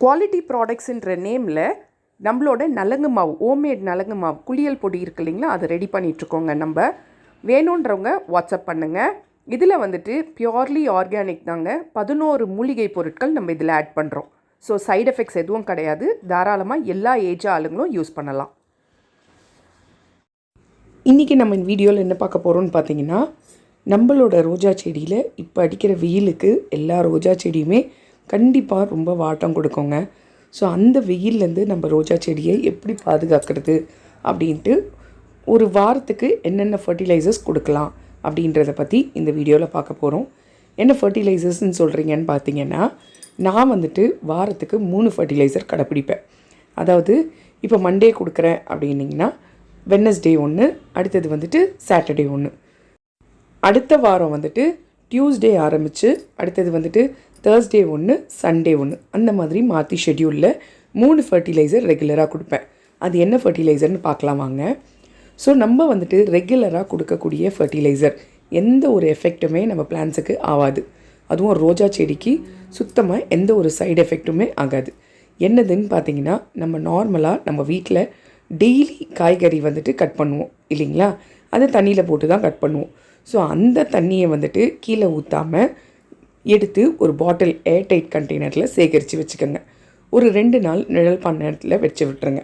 Quality ப்ராடக்ட்ஸுன்ற நேமில் நம்மளோட நலங்கு மாவு ஹோம்மேட் நலங்கு மாவு குளியல் பொடி இருக்கு இல்லைங்களா? அதை ரெடி பண்ணிகிட்ருக்கோங்க நம்ம. வேணுன்றவங்க வாட்ஸ்அப் பண்ணுங்கள் இதில் வந்துட்டு பியோர்லி ஆர்கானிக் தாங்க. பதினோரு மூலிகை பொருட்கள் நம்ம இதில் ஆட் பண்ணுறோம் ஸோ சைடு எஃபெக்ட்ஸ் எதுவும் கிடையாது. தாராளமாக எல்லா ஏஜ் ஆளுங்களும் யூஸ் பண்ணலாம். இன்றைக்கி நம்ம இந்த வீடியோவில் என்ன பார்க்க போகிறோம்னு பார்த்தீங்கன்னா நம்மளோட ரோஜா செடியில் இப்போ அடிக்கிற வெயிலுக்கு எல்லா ரோஜா செடியுமே கண்டிப்பாக ரொம்ப வாட்டம் கொடுக்குங்க. ஸோ அந்த வெயில்லேருந்து நம்ம ரோஜா செடியை எப்படி பாதுகாக்கிறது அப்படின்ட்டு ஒரு வாரத்துக்கு என்னென்ன ஃபர்டிலைசர்ஸ் கொடுக்கலாம் அப்படின்றத பற்றி இந்த வீடியோவில் பார்க்க போகிறோம் என்ன ஃபர்டிலைசர்ஸ்ன்னு சொல்கிறீங்கன்னு பார்த்தீங்கன்னா நான் வந்துட்டு வாரத்துக்கு மூணு ஃபர்டிலைசர் கடைப்பிடிப்பேன். அதாவது இப்போ மண்டே கொடுக்குறேன் அப்படின்னிங்கன்னா வெட்னஸ்டே ஒன்று அடுத்தது வந்துட்டு சாட்டர்டே ஒன்று அடுத்த வாரம் வந்துட்டு டியூஸ்டே ஆரம்பித்து அடுத்தது வந்துட்டு தேர்ஸ்டே ஒன்று சண்டே ஒன்று அந்த மாதிரி மாற்றி ஷெட்யூலில் மூணு ஃபர்டிலைசர் ரெகுலராக கொடுப்பேன். அது என்ன ஃபர்டிலைசர்னு பார்க்கலாம் வாங்க. ஸோ நம்ம வந்துட்டு ரெகுலராக கொடுக்கக்கூடிய ஃபர்டிலைசர் எந்த ஒரு எஃபெக்ட்டுமே நம்ம பிளான்ஸுக்கு ஆகாது அதுவும் ரோஜா செடிக்கு சுத்தமாக எந்த ஒரு சைடு எஃபெக்ட்டுமே ஆகாது. என்னதுன்னு பார்த்தீங்கன்னா நம்ம நார்மலாக நம்ம வீட்டில் டெய்லி காய்கறி வந்துட்டு கட் பண்ணுவோம் இல்லைங்களா? அதை தண்ணியில் போட்டு தான் கட் பண்ணுவோம். ஸோ அந்த தண்ணியை வந்துட்டு கீழே ஊற்றாமல் எடுத்து ஒரு பாட்டில் ஏர்டைட் கண்டெய்னரில் சேகரித்து வச்சுக்கோங்க. ஒரு ரெண்டு நாள் நிழல் பண்ணத்தில் வச்சு விட்டுருங்க.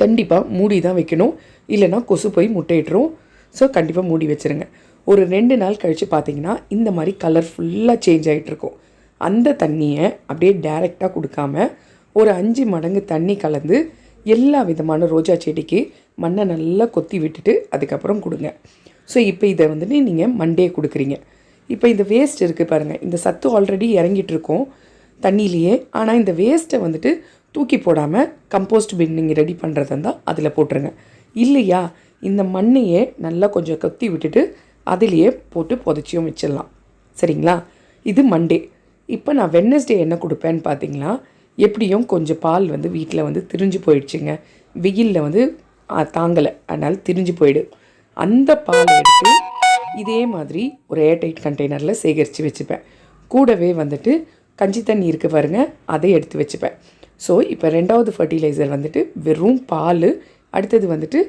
கண்டிப்பாக மூடி தான் வைக்கணும். இல்லைன்னா கொசு போய் முட்டையிட்டுரும். ஸோ கண்டிப்பாக மூடி வச்சுருங்க. ஒரு ரெண்டு நாள் கழித்து பார்த்தீங்கன்னா இந்த மாதிரி கலர் ஃபுல்லாக சேஞ்ச் ஆகிட்ருக்கும் அந்த தண்ணியை அப்படியே டைரெக்டாக கொடுக்காம ஒரு அஞ்சு மடங்கு தண்ணி கலந்து எல்லா விதமான ரோஜா செடிக்கு மண்ணை நல்லா கொத்தி விட்டுட்டு அதுக்கப்புறம் கொடுங்க. ஸோ இப்போ இதை வந்துட்டு நீங்கள் மண்டே கொடுக்குறீங்க. இப்போ இந்த வேஸ்ட் இருக்குது பாருங்கள் இந்த சத்து ஆல்ரெடி இறங்கிட்டுருக்கும் தண்ணியிலேயே. ஆனால் இந்த வேஸ்ட்டை வந்துட்டு தூக்கி போடாமல் கம்போஸ்ட் பின் நீங்கள் ரெடி பண்ணுறதா இருந்தால் அதில் போட்டுருங்க. இல்லையா? இந்த மண்ணையே நல்லா கொஞ்சம் கொத்தி விட்டுட்டு அதிலேயே போட்டு புதைச்சியும் வச்சிடலாம். சரிங்களா? இது மண்டே இப்போ நான் வெட்னஸ்டே என்ன கொடுப்பேன்னு பார்த்தீங்களா எப்படியும் கொஞ்சம் பால் வந்து வீட்டில் வந்து திரிஞ்சு போயிடுச்சுங்க. வெயிலில் வந்து தாங்கலை. அதனால் திரிஞ்சு போயிடு. அந்த பால் எடுத்து இதே மாதிரி ஒரு ஏர்டைட் கண்டெய்னரில் சேகரித்து வச்சுப்பேன். கூடவே வந்துட்டு கஞ்சி தண்ணி இருக்குது பாருங்கள் அதை எடுத்து வச்சுப்பேன். ஸோ இப்போ ரெண்டாவது ஃபர்டிலைசர் வந்துட்டு வெறும் பால் அடுத்தது வந்துட்டு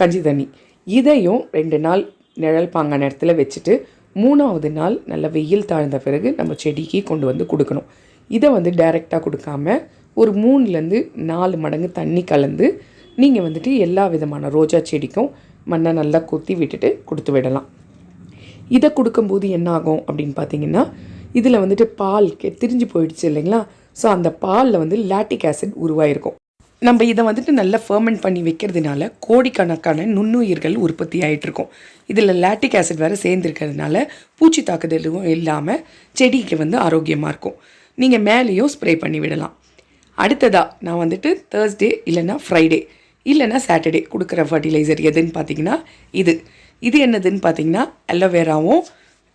கஞ்சி தண்ணி. இதையும் ரெண்டு நாள் நிழல் பாங்கான இடத்துல வச்சுட்டு மூணாவது நாள் நல்ல வெயில் தாழ்ந்த பிறகு நம்ம செடிக்கு கொண்டு வந்து கொடுக்கணும். இதை வந்து டைரெக்டாக கொடுக்காம ஒரு மூணுலேருந்து நாலு மடங்கு தண்ணி கலந்து நீங்கள் வந்துட்டு எல்லா விதமான ரோஜா செடிக்கும் மண்ணை நல்லா கொத்தி விட்டுட்டு கொடுத்து விடலாம். இதை கொடுக்கும்போது என்ன ஆகும் அப்படின்னு பார்த்தீங்கன்னா இதில் வந்துட்டு பால் கெ திரிஞ்சு போயிடுச்சு இல்லைங்களா? ஸோ அந்த பாலில் வந்து லாட்டிக் ஆசிட் உருவாயிருக்கும். நம்ம இதை வந்துட்டு நல்லா ஃபர்மெண்ட் பண்ணி வைக்கிறதுனால கோடிக்கணக்கான நுண்ணுயிர்கள் உற்பத்தி ஆகிட்டு இருக்கும் இதில் லாட்டிக் ஆசிட் வேறு சேர்ந்துருக்கிறதுனால பூச்சி தாக்குதலும் இல்லாமல் செடிக்கு வந்து ஆரோக்கியமாக இருக்கும். நீங்கள் மேலேயும் ஸ்ப்ரே பண்ணி விடலாம். அடுத்ததாக நான் வந்துட்டு தேர்ஸ்டே இல்லைன்னா ஃப்ரைடே இல்லைன்னா சாட்டர்டே கொடுக்குற ஃபர்டிலைசர் எதுன்னு பார்த்தீங்கன்னா இது. இது என்னதுன்னு பார்த்தீங்கன்னா அலோவேராவும்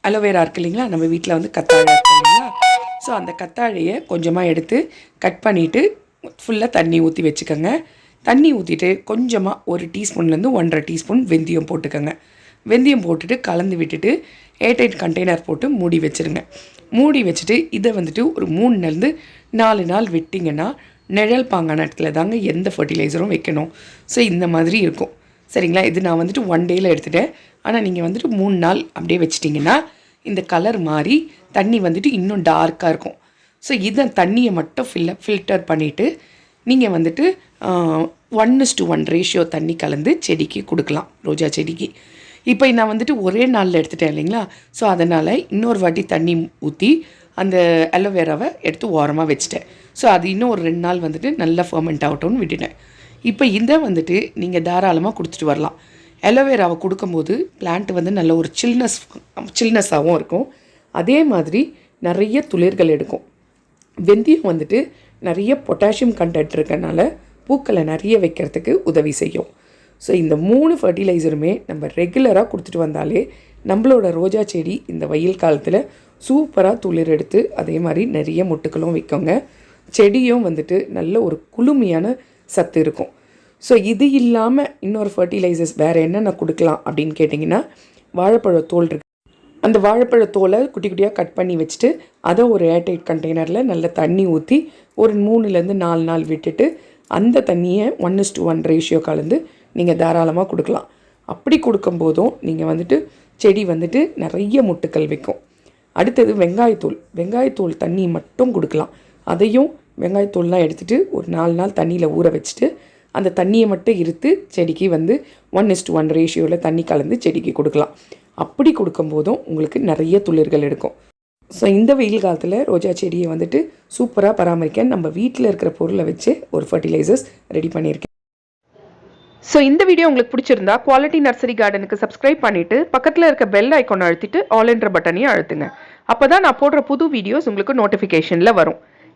அலோவேரா இருக்கு இல்லைங்களா? நம்ம வீட்டில் வந்து கத்தாழை இருக்கு இல்லைங்களா? ஸோ அந்த கத்தாழையை கொஞ்சமாக எடுத்து கட் பண்ணிவிட்டு ஃபுல்லாக தண்ணி ஊற்றி வச்சுக்கோங்க. தண்ணி ஊற்றிட்டு கொஞ்சமாக ஒரு டீஸ்பூன்லேருந்து ஒன்றரை டீஸ்பூன் வெந்தயம் போட்டுக்கோங்க. வெந்தயம் போட்டுட்டு கலந்து விட்டுட்டு ஏர்டைட் கண்டெய்னர் போட்டு மூடி வச்சுருங்க. மூடி வச்சுட்டு இதை வந்துட்டு ஒரு மூணுலேருந்து நாலு நாள் விட்டிங்கன்னா நிழல் பாங்கான இடத்துல தாங்க எந்த ஃபர்டிலைசரும் வைக்கணும். ஸோ இந்த மாதிரி இருக்கும். சரிங்களா? இது நான் வந்துட்டு ஒன் டேயில் எடுத்துட்டேன். ஆனால் நீங்கள் வந்துட்டு மூணு நாள் அப்படியே வச்சிட்டிங்கன்னா இந்த கலர் மாறி தண்ணி வந்துட்டு இன்னும் டார்க்காக இருக்கும். ஸோ இதை தண்ணியை மட்டும் ஃபில்ல ஃபில்டர் பண்ணிவிட்டு நீங்கள் வந்துட்டு ஒன் டு ஒன் ரேஷியோ தண்ணி கலந்து செடிக்கு கொடுக்கலாம். ரோஜா செடிக்கு. இப்போ நான் வந்துட்டு ஒரே நாளில் எடுத்துட்டேன் இல்லைங்களா? ஸோ அதனால் இன்னொரு வாட்டி தண்ணி ஊற்றி அந்த அலோவேராவை எடுத்து ஓரமாக வச்சுட்டேன். ஸோ அது இன்னும் ஒரு ரெண்டு நாள் வந்துட்டு நல்லா ஃபர்மெண்ட் ஆகட்டும்னு விட்டுட்டேன். இப்போ இதை வந்துட்டு நீங்கள் தாராளமாக கொடுத்துட்டு வரலாம். அலோவேராவை கொடுக்கும்போது பிளான்ட் வந்து நல்ல ஒரு சில்னஸ் சில்னஸாகவும் இருக்கும். அதே மாதிரி நிறைய துளிர்கள் எடுக்கும். வெந்தயம் வந்துட்டு நிறைய பொட்டாசியம் கண்டென்ட் இருக்கனால பூக்களை நிறைய வைக்கிறதுக்கு உதவி செய்யும். ஸோ இந்த மூணு ஃபர்டிலைசருமே நம்ம ரெகுலராக கொடுத்துட்டு வந்தாலே நம்மளோட ரோஜா செடி இந்த வெயில் காலத்தில் சூப்பராக துளிர் எடுத்து அதே மாதிரி நிறைய மொட்டுக்களும் விற்குங்க செடியும் வந்துட்டு நல்ல ஒரு குளுமையான சத்து இருக்கும். ஸோ இது இல்லாமல் இன்னொரு ஃபர்டிலைசர்ஸ் வேறு என்னென்ன கொடுக்கலாம் அப்படின்னு கேட்டிங்கன்னா வாழைப்பழ தோல் இருக்கு. அந்த வாழைப்பழ தோலை குட்டி குட்டியாக கட் பண்ணி வச்சுட்டு அதை ஒரு ஏர்டைட் கண்டெய்னரில் நல்ல தண்ணி ஊற்றி ஒரு மூணுலேருந்து நாலு நாள் விட்டுட்டு அந்த தண்ணியை one is to one ratio கலந்து நீங்கள் தாராளமாக கொடுக்கலாம். அப்படி கொடுக்கும்போதும் நீங்கள் வந்துட்டு செடி வந்துட்டு நிறைய முட்டுக்கள் வைக்கும். அடுத்தது வெங்காயத்தூள். வெங்காயத்தூள் தண்ணி மட்டும் கொடுக்கலாம். அதையும் வெங்காயத்தூள்லாம் எடுத்துகிட்டு ஒரு நாலு நாள் தண்ணியில் ஊற வச்சுட்டு அந்த தண்ணியை மட்டும் இருத்து செடிக்கு வந்து ஒன் இஸ்ட் ஒன் ரேஷியோவில் தண்ணி கலந்து செடிக்கு கொடுக்கலாம். அப்படி கொடுக்கும்போதும் உங்களுக்கு நிறைய துளிர்கள் எடுக்கும். ஸோ இந்த வெயில் காலத்தில் ரோஜா செடியை வந்துட்டு சூப்பராக பராமரிக்க நம்ம வீட்டில் இருக்கிற பொருளை வச்சு ஒரு ஃபர்டிலைசர்ஸ் ரெடி பண்ணியிருக்கேன். ஸோ இந்த வீடியோ உங்களுக்கு பிடிச்சிருந்தா குவாலிட்டி நர்சரி கார்டனுக்கு சப்ஸ்கிரைப் பண்ணிவிட்டு பக்கத்தில் இருக்க பெல் ஐக்கான் அழுத்திட்டு ஆல் என்ற பட்டனையும் அழுத்துங்க. அப்போ தான் நான் போடுற புது வீடியோஸ் உங்களுக்கு நோட்டிஃபிகேஷனில் வரும்.